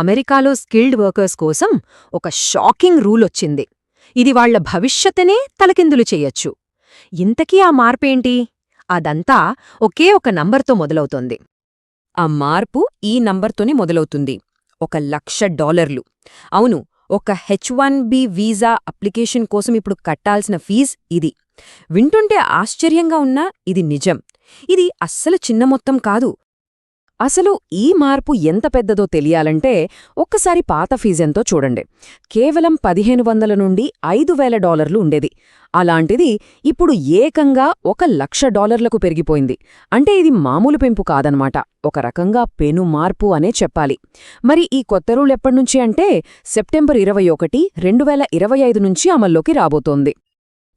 అమెరికాలో skilled workers కోసం ఒక షాకింగ్ రూల్ వచ్చింది. ఇది వాళ్ళ భవిష్యత్తునే తలకిందులు చెయ్యొచ్చు ఇంతకీ ఆ మార్పేంటి? అదంతా ఒకే ఒక నంబర్తో మొదలవుతోంది. ఆ మార్పు ఈ నంబర్తోనే మొదలవుతుంది. ఒక లక్ష డాలర్లు. అవును ఒక H one B visa application కోసం ఇప్పుడు కట్టాల్సిన ఫీజ్ ఇది. వింటుంటే ఆశ్చర్యంగా ఉన్నా ఇది నిజం. ఇది అస్సలు చిన్న మొత్తం కాదు. అసలు ఈ మార్పు ఎంత పెద్దదో తెలియాలంటే ఒక్కసారి పాత ఫీజెంతో చూడండి. కేవలం పదిహేను వందల నుండి ఐదు వేల డాలర్లు ఉండేది. అలాంటిది ఇప్పుడు ఏకంగా ఒక లక్ష డాలర్లకు పెరిగిపోయింది. అంటే ఇది మామూలు పెంపు కాదనమాట. ఒక రకంగా పెను మార్పు అనే చెప్పాలి. మరి ఈ కొత్త రూల్ ఎప్పటినుంచి అంటే సెప్టెంబర్ ఇరవై ఒకటి రెండు వేల ఇరవై ఐదు నుంచి అమల్లోకి రాబోతోంది.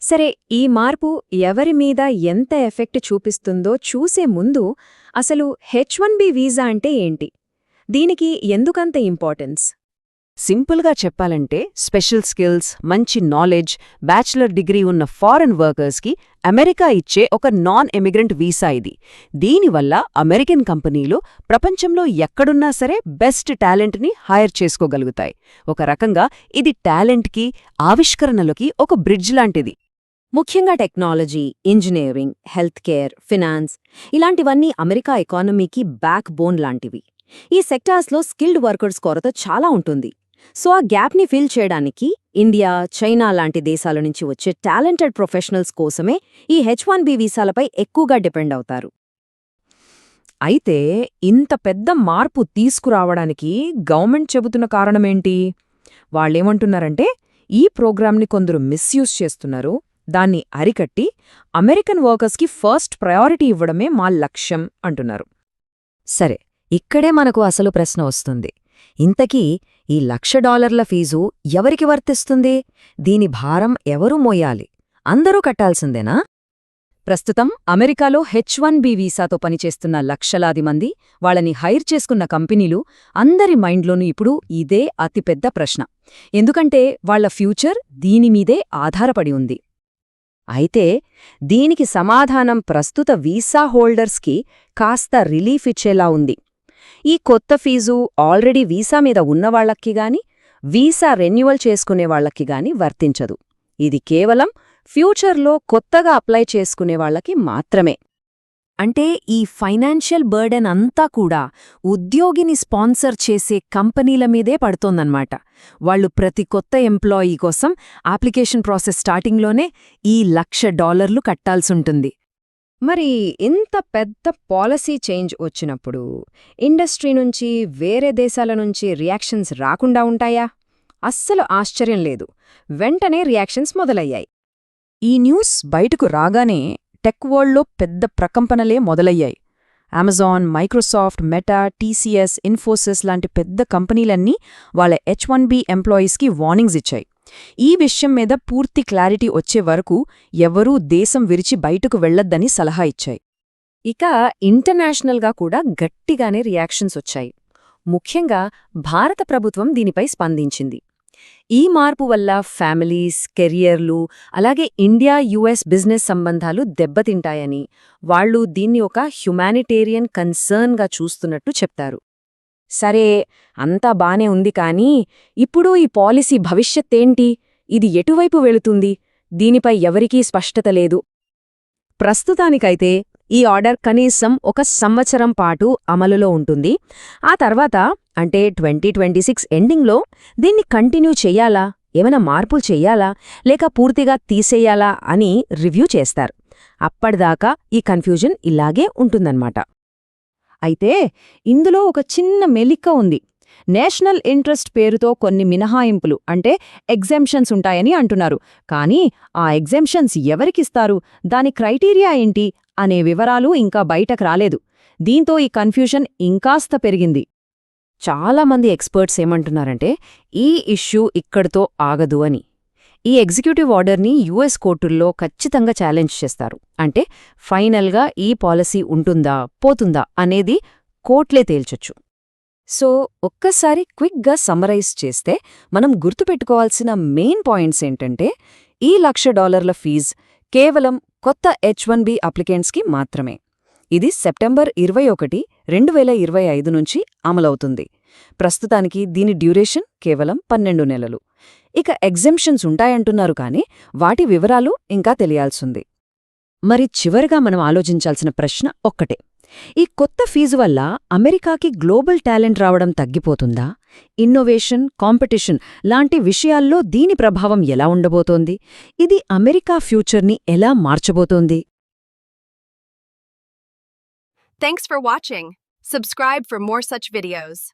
సరే ఈ మార్పు ఎవరి మీద ఎంత ఎఫెక్ట్ చూపిస్తుందో చూసే ముందు అసలు హెచ్ వన్ బి వీసా అంటే ఏంటి? దీనికి ఎందుకంత ఇంపార్టెన్స్? సింపుల్గా చెప్పాలంటే స్పెషల్ స్కిల్స్ మంచి నాలెడ్జ్ బ్యాచిలర్ డిగ్రీ ఉన్న ఫారెన్ వర్కర్స్కి అమెరికా ఇచ్చే ఒక నాన్ ఎమిగ్రెంట్ వీసా ఇది. దీనివల్ల అమెరికన్ కంపెనీలు ప్రపంచంలో ఎక్కడున్నా సరే బెస్ట్ టాలెంట్ని హైర్ చేసుకోగలుగుతాయి. ఒక రకంగా ఇది టాలెంట్కి ఆవిష్కరణలకి ఒక బ్రిడ్జ్ లాంటిది. ముఖ్యంగా technology engineering health care finance ఇలాంటివన్నీ అమెరికా ఎకానమీకి బ్యాక్ బోన్ లాంటివి. ఈ సెక్టార్స్లో స్కిల్డ్ వర్కర్స్ కొరత చాలా ఉంటుంది. సో ఆ గ్యాప్ని ఫిల్ చేయడానికి ఇండియా చైనా లాంటి దేశాల నుంచి వచ్చే టాలెంటెడ్ ప్రొఫెషనల్స్ కోసమే ఈ హెచ్ వన్ బి వీసాలపై ఎక్కువగా డిపెండ్ అవుతారు. అయితే ఇంత పెద్ద మార్పు తీసుకురావడానికి గవర్నమెంట్ చెబుతున్న కారణమేంటి? వాళ్ళేమంటున్నారంటే ఈ ప్రోగ్రాంని కొందరు మిస్యూజ్ చేస్తున్నారు. దాన్ని అరికట్టి అమెరికన్ వర్కర్స్కి ఫస్ట్ ప్రయారిటీ ఇవ్వడమే మా లక్ష్యం అంటున్నారు. సరే ఇక్కడే మనకు అసలు ప్రశ్న వస్తుంది. ఇంతకీ ఈ లక్ష డాలర్ల ఫీజు ఎవరికి వర్తిస్తుంది? దీని భారం ఎవరు మోయాలి? అందరూ కట్టాల్సిందేనా? ప్రస్తుతం అమెరికాలో హెచ్ వన్ బి వీసాతో పనిచేస్తున్న లక్షలాది మంది వాళ్ళని హైర్ చేసుకున్న కంపెనీలు అందరి మైండ్లోనూ ఇప్పుడు ఇదే అతిపెద్ద ప్రశ్న. ఎందుకంటే వాళ్ళ ఫ్యూచర్ దీనిమీదే ఆధారపడి ఉంది. అయితే దీనికి సమాధానం ప్రస్తుత వీసా హోల్డర్స్కి కాస్త రిలీఫ్ ఇచ్చేలా ఉంది. ఈ కొత్త ఫీజు ఆల్రెడీ వీసా మీద ఉన్నవాళ్ళకి గాని వీసా రెన్యువల్ చేసుకునేవాళ్ళకి గాని వర్తించదు. ఇది కేవలం ఫ్యూచర్లో కొత్తగా అప్లై చేసుకునేవాళ్ళకి మాత్రమే. అంటే ఈ ఫైనాన్షియల్ బర్డెన్ అంతా కూడా ఉద్యోగిని స్పాన్సర్ చేసే కంపెనీల మీదే పడుతోందన్నమాట. వాళ్ళు ప్రతి కొత్త ఎంప్లాయీ కోసం అప్లికేషన్ ప్రాసెస్ స్టార్టింగ్లోనే ఈ లక్ష డాలర్లు కట్టాల్సుంటుంది. మరి ఇంత పెద్ద పాలసీ చేంజ్ వచ్చినప్పుడు ఇండస్ట్రీ నుంచి వేరే దేశాల నుంచి రియాక్షన్స్ రాకుండా ఉంటాయా? అస్సలు ఆశ్చర్యం లేదు. వెంటనే రియాక్షన్స్ మొదలయ్యాయి. ఈ న్యూస్ బయటకు రాగానే టెక్ వరల్డ్లో పెద్ద ప్రకంపనలే మొదలయ్యాయి. Amazon Microsoft Meta TCS Infosys లాంటి పెద్ద కంపెనీలన్నీ వాళ్ళ హెచ్ వన్ బి ఎంప్లాయీస్కి వార్నింగ్స్ ఇచ్చాయి. ఈ విషయం మీద పూర్తి క్లారిటీ వచ్చే వరకు ఎవరూ దేశం విరిచి బయటకు వెళ్ళొద్దని సలహా ఇచ్చాయి. ఇక ఇంటర్నేషనల్గా కూడా గట్టిగానే రియాక్షన్స్ వచ్చాయి. ముఖ్యంగా భారత ప్రభుత్వం దీనిపై స్పందించింది. ఈ మార్పు వల్ల ఫ్యామిలీస్ కెరియర్లు అలాగే ఇండియా యుఎస్ బిజినెస్ సంబంధాలు దెబ్బతింటాయని వాళ్ళు దీన్ని ఒక హ్యుమానిటేరియన్ కన్సర్న్గా చూస్తున్నట్టు చెప్తారు. సరే అంతా బానే ఉంది కానీ ఇప్పుడు ఈ పాలసీ భవిష్యత్తేంటి? ఇది ఎటువైపు వెళుతుంది? దీనిపై ఎవరికీ స్పష్టత లేదు. ప్రస్తుతానికైతే ఈ ఆర్డర్ కనీసం ఒక సంవత్సరం పాటు అమలులో ఉంటుంది. ఆ తర్వాత అంటే ట్వంటీ ట్వంటీ సిక్స్ ఎండింగ్లో దీన్ని కంటిన్యూ చెయ్యాలా ఏమైనా మార్పులు చెయ్యాలా లేక పూర్తిగా తీసేయాలా? అని రివ్యూ చేస్తారు. అప్పటిదాకా ఈ కన్ఫ్యూజన్ ఇలాగే ఉంటుందన్నమాట. అయితే ఇందులో ఒక చిన్న మెలిక్క ఉంది. నేషనల్ ఇంట్రెస్ట్ పేరుతో కొన్ని మినహాయింపులు అంటే ఎగ్జెంప్షన్స్ ఉంటాయని అంటున్నారు. కానీ ఆ ఎగ్జెంప్షన్స్ ఎవరికిస్తారు? దాని క్రైటీరియా ఏంటి? అనే వివరాలు ఇంకా బయటకు రాలేదు. దీంతో ఈ కన్ఫ్యూషన్ ఇంకాస్త పెరిగింది. చాలామంది ఎక్స్పర్ట్స్ ఏమంటున్నారంటే ఈ ఇష్యూ ఇక్కడితో ఆగదు అని. ఈ ఎగ్జిక్యూటివ్ ఆర్డర్ని యుఎస్ కోర్టుల్లో ఖచ్చితంగా ఛాలెంజ్ చేస్తారు. అంటే ఫైనల్గా ఈ పాలసీ ఉంటుందా పోతుందా అనేది కోర్ట్లే తేల్చొచ్చు. సో ఒక్కసారి క్విక్గా సమరైజ్ చేస్తే మనం గుర్తుపెట్టుకోవాల్సిన మెయిన్ పాయింట్స్ ఏంటంటే ఈ లక్ష డాలర్ల ఫీజ్ కేవలం కొత్త హెచ్ వన్ బి అప్లికెంట్స్కి మాత్రమే. ఇది సెప్టెంబర్ ఇరవై ఒకటి రెండు వేల ఇరవై ఐదు నుంచి అమలవుతుంది. ప్రస్తుతానికి దీని డ్యూరేషన్ కేవలం పన్నెండు నెలలు. ఇక ఎగ్జెంప్షన్స్ ఉంటాయంటున్నారు కానీ వాటి వివరాలు ఇంకా తెలియాల్సింది. మరి చివరిగా మనం ఆలోచించాల్సిన ప్రశ్న ఒక్కటే. ఈ కొత్త ఫీజు వల్ల అమెరికాకి గ్లోబల్ టాలెంట్ రావడం తగ్గిపోతుందా? ఇన్నోవేషన్ కాంపిటీషన్ లాంటి విషయాల్లో దీని ప్రభావం ఎలా ఉండబోతోంది? ఇది అమెరికా ఫ్యూచర్ని ఎలా మార్చబోతోంది? Thanks for watching. Subscribe for more such videos.